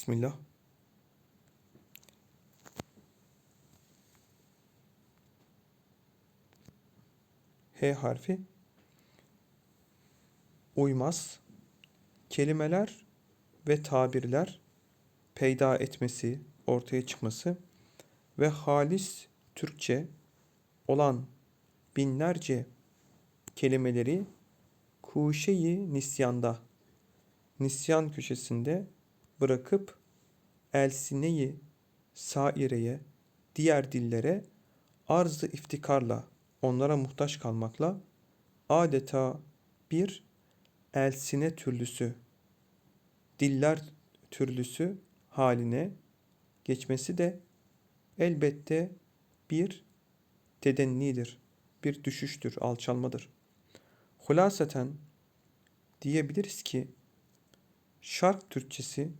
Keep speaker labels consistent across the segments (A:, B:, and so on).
A: Bismillah. H harfi uymaz. Kelimeler ve tabirler peyda etmesi, ortaya çıkması ve halis Türkçe olan binlerce kelimeleri kuşeyi nisyanda, nisyan köşesinde bırakıp elsineyi saireye, diğer dillere arzı iftikarla, onlara muhtaç kalmakla adeta bir elsine türlüsü, diller türlüsü haline geçmesi de elbette bir tedennidir, bir düşüştür, alçalmadır. Hulaseten diyebiliriz ki Şark Türkçesi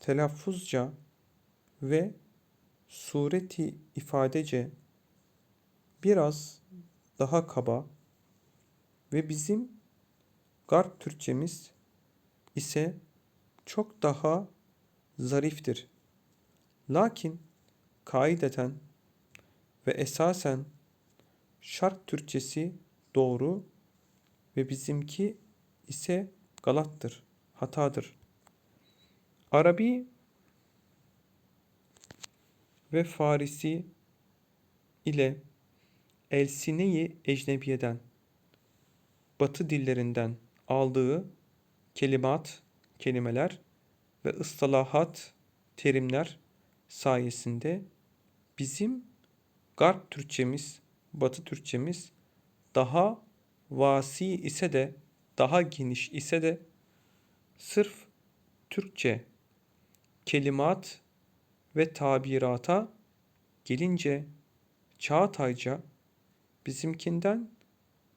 A: telaffuzca ve sureti ifadece biraz daha kaba ve bizim Garp Türkçemiz ise çok daha zariftir. Lakin kaideten ve esasen Şark Türkçesi doğru ve bizimki ise galattır, hatadır. Arabi ve Farisi ile Elsine-i Ecnebiye'den, Batı dillerinden aldığı kelimat, kelimeler ve ıstalahat, terimler sayesinde bizim Garp Türkçemiz, Batı Türkçemiz daha vasi ise de, daha geniş ise de sırf Türkçe kelimat ve tabirata gelince Çağatayca bizimkinden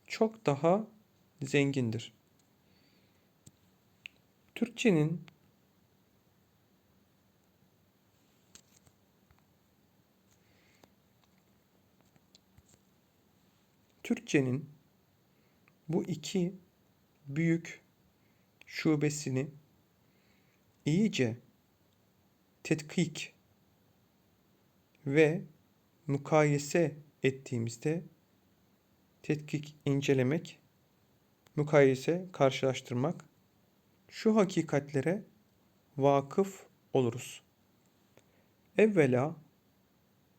A: çok daha zengindir. Türkçenin Türkçenin bu iki büyük şubesini iyice tetkik ve mukayese ettiğimizde tetkik incelemek, mukayese karşılaştırmak şu hakikatlere vakıf oluruz. Evvela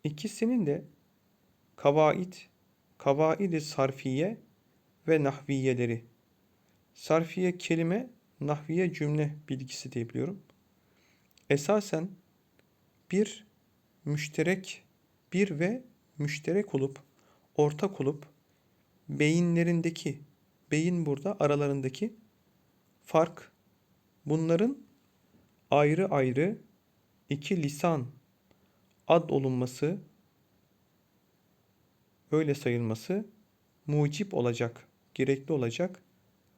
A: ikisinin de kavaid, kavaidi sarfiye ve nahviyeleri. Sarfiye kelime, nahviye cümle bilgisi diye biliyorum. Esasen bir müşterek, bir ve müşterek olup, ortak olup, beyinlerindeki, beyin burada aralarındaki fark, bunların ayrı ayrı iki lisan ad olunması, öyle sayılması mucip olacak, gerekli olacak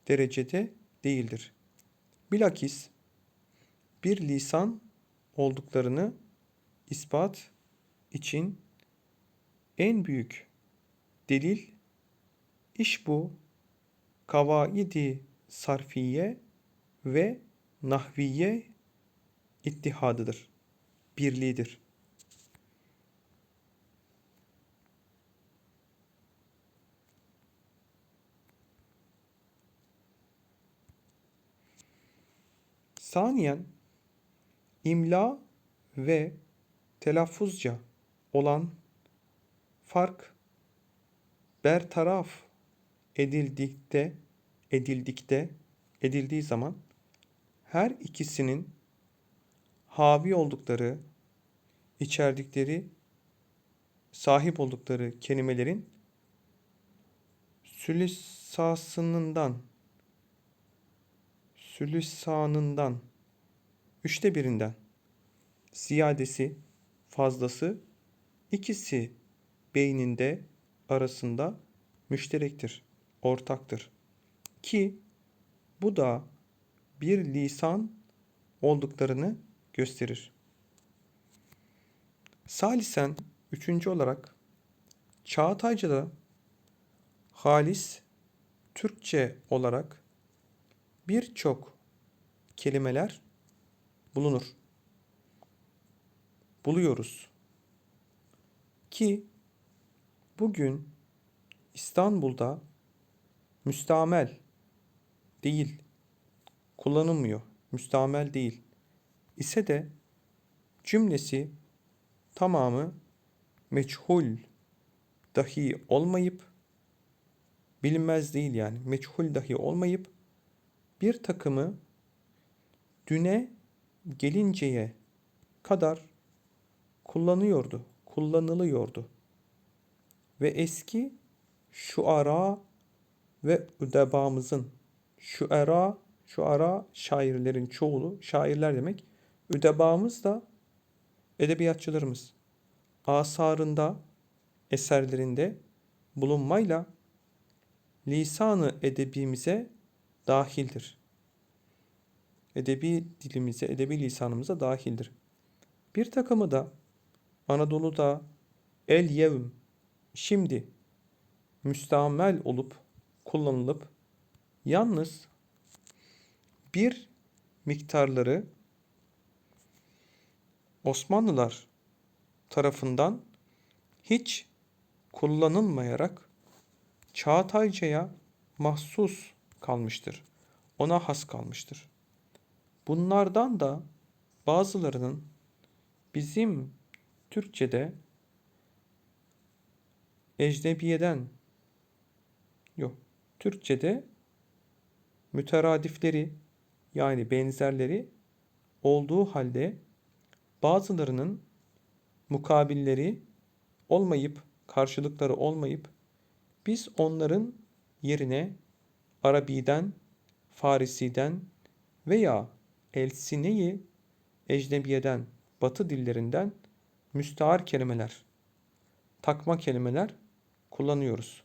A: derecede değildir. Bilakis bir lisan olduklarını ispat için en büyük delil iş bu kavaidi sarfiye ve nahviye ittihadıdır, birliğidir. Saniyen imla ve telaffuzca olan fark bertaraf edildikte edildikte edildiği zaman her ikisinin havi oldukları, içerdikleri, sahip oldukları kelimelerin sülüsasından sülüsanından üçte birinden ziyadesi fazlası ikisi beyninde arasında müşterektir, ortaktır. Ki bu da bir lisan olduklarını gösterir. Salisen üçüncü olarak Çağatayca'da halis Türkçe olarak birçok kelimeler bulunur. Buluyoruz. Ki bugün İstanbul'da müstamel değil, kullanılmıyor. Müstamel değil. ise de cümlesi tamamı meçhul dahi olmayıp bilinmez değil yani meçhul dahi olmayıp bir takımı düne gelinceye kadar kullanıyordu, kullanılıyordu. Ve eski şuara ve üdebamızın şuara, şuara şairlerin çoğulu, şairler demek. Üdebamız da edebiyatçılarımız. Asarında, eserlerinde bulunmayla lisanı edebimize dahildir. Edebi dilimize, edebi lisanımıza dahildir. Bir takımı da Anadolu'da el yevm, şimdi müstamel olup kullanılıp yalnız bir miktarları Osmanlılar tarafından hiç kullanılmayarak Çağatayca'ya mahsus kalmıştır. Ona has kalmıştır. Bunlardan da bazılarının bizim Türkçe'de ecnebiyeden yok Türkçe'de müteradifleri yani benzerleri olduğu halde bazılarının mukabilleri olmayıp karşılıkları olmayıp biz onların yerine Arabi'den, Farisi'den veya Elsineyi ecnebiyeden, batı dillerinden müstahar kelimeler, takma kelimeler kullanıyoruz.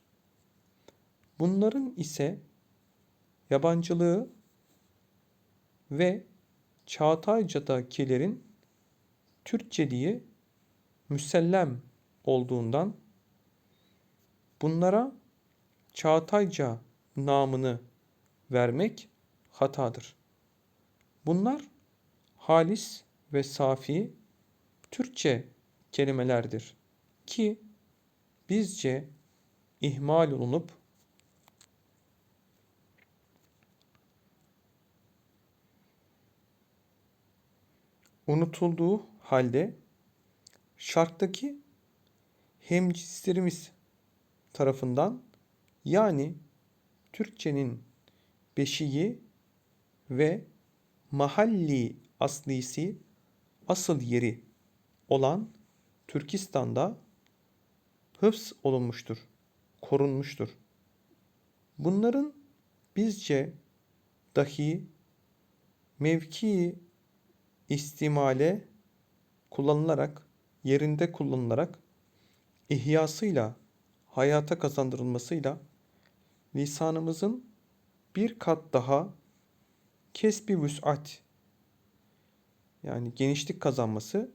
A: Bunların ise yabancılığı ve Çağatayca'dakilerin Türkçeliği müsellem olduğundan bunlara Çağatayca namını vermek hatadır. Bunlar halis ve safi Türkçe kelimelerdir ki bizce ihmal olunup unutulduğu halde şarktaki hemcinslerimiz tarafından yani Türkçenin beşiği ve mahalli aslisi asıl yeri olan Türkistan'da hıfz olunmuştur, korunmuştur. Bunların bizce dahi mevki istimale kullanılarak, yerinde kullanılarak ihyasıyla, hayata kazandırılmasıyla lisanımızın bir kat daha kesbi vüs'at yani genişlik kazanması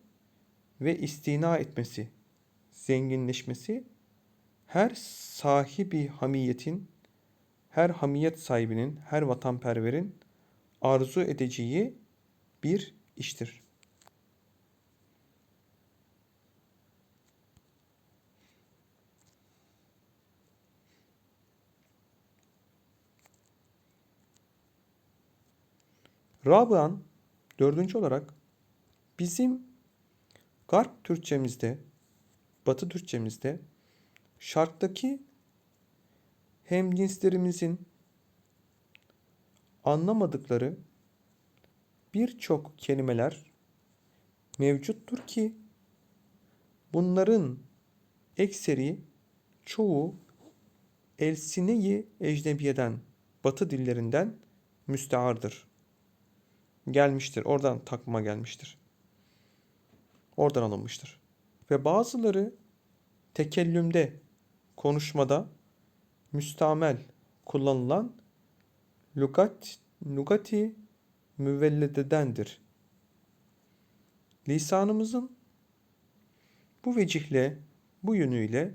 A: ve istina etmesi, zenginleşmesi her sahibi hamiyetin, her hamiyet sahibinin, her vatanperverin arzu edeceği bir iştir. Rabıan dördüncü olarak bizim Garp Türkçemizde, Batı Türkçemizde şarttaki hemcinslerimizin anlamadıkları birçok kelimeler mevcuttur ki bunların ekseri çoğu Elsine-i Ecnebiye'den, Batı dillerinden müsteardır. Gelmiştir. Oradan takma gelmiştir. Oradan alınmıştır. Ve bazıları tekellümde, konuşmada müstamel kullanılan lugat, lugati müvellededendir. Lisanımızın bu vecihle, bu yönüyle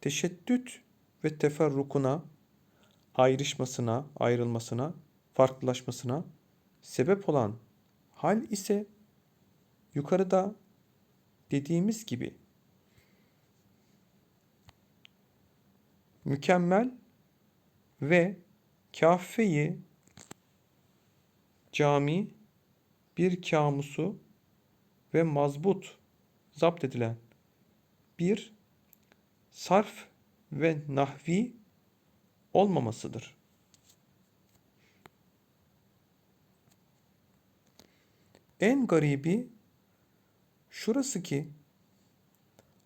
A: teşeddüt ve teferrukuna, ayrışmasına, ayrılmasına, farklılaşmasına sebep olan Hal ise yukarıda dediğimiz gibi mükemmel ve kafeyi cami bir kamusu ve mazbut zapt edilen bir sarf ve nahvi olmamasıdır. En garibi şurası ki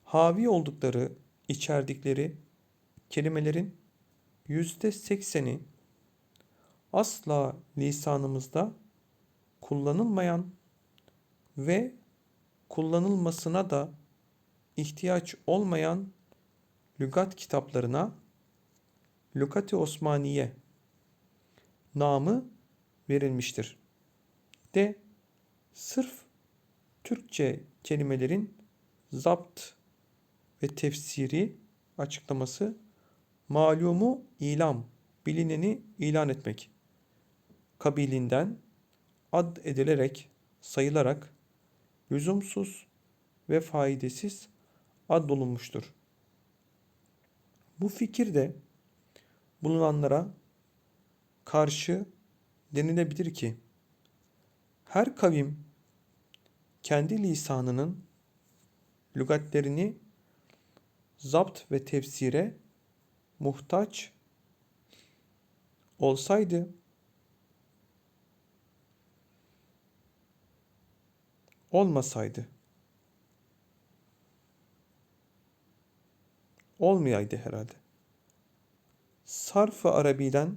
A: havi oldukları, içerdikleri kelimelerin yüzde sekseni asla lisanımızda kullanılmayan ve kullanılmasına da ihtiyaç olmayan lügat kitaplarına Lügat-ı Osmaniye namı verilmiştir. De sırf Türkçe kelimelerin zapt ve tefsiri açıklaması malumu ilam, bilineni ilan etmek kabilinden ad edilerek, sayılarak lüzumsuz ve faydasız ad olunmuştur. Bu fikir de bulunanlara karşı denilebilir ki her kavim kendi lisanının lügatlerini zapt ve tefsire muhtaç olsaydı olmasaydı olmayaydı herhalde. Sarf-ı Arabi'den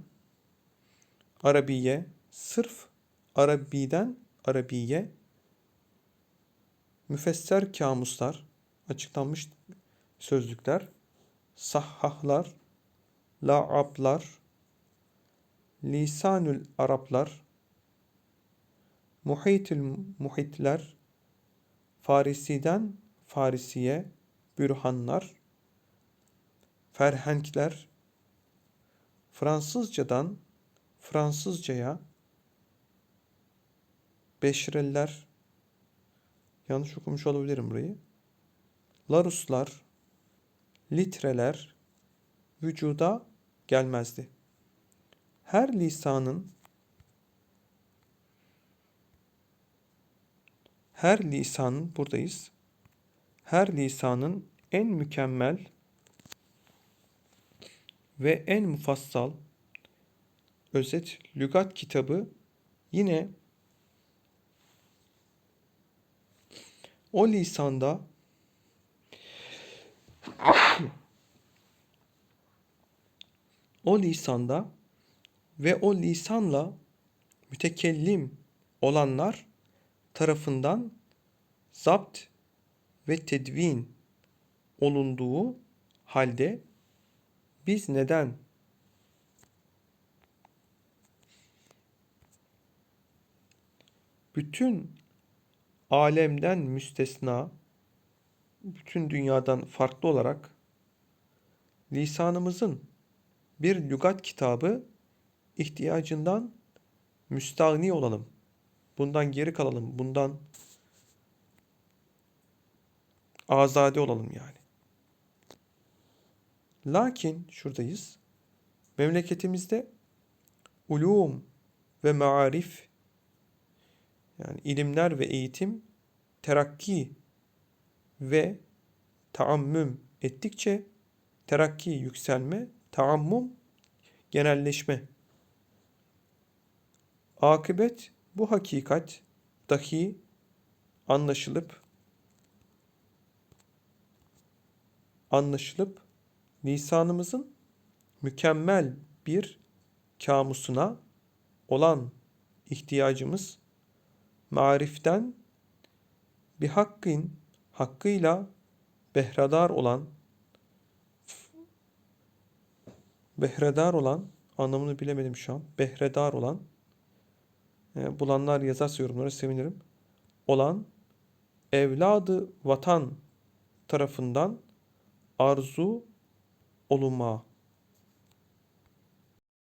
A: Arabiye, sırf Arabi'den Arabiye müfesser kamuslar, açıklanmış sözlükler, sahhahlar, la'ablar, lisanül Araplar, muhitül muhitler, Farisi'den Farisiye, bürhanlar, ferhenkler, Fransızcadan Fransızcaya, beşreller, yanlış okumuş olabilirim burayı, laruslar, litreler vücuda gelmezdi. Her lisanın her lisanın buradayız. Her lisanın en mükemmel ve en mufassal özet lügat kitabı yine o lisanda o lisanda ve o lisanla mütekellim olanlar tarafından zapt ve tedvin olunduğu halde biz neden bütün alemden müstesna, bütün dünyadan farklı olarak lisanımızın bir lügat kitabı ihtiyacından müstahni olalım. Bundan geri kalalım. Bundan azade olalım yani. Lakin şuradayız. Memleketimizde ulum ve maarif yani ilimler ve eğitim terakki ve taammüm ettikçe terakki yükselme, taammum genelleşme. Akıbet bu hakikat dahi anlaşılıp anlaşılıp lisanımızın mükemmel bir kamusuna olan ihtiyacımız mariften bir hakkın hakkıyla behredar olan behredar olan anlamını bilemedim şu an. Behredar olan e, bulanlar yazarsa yorumlara sevinirim. Olan evladı vatan tarafından arzu olunma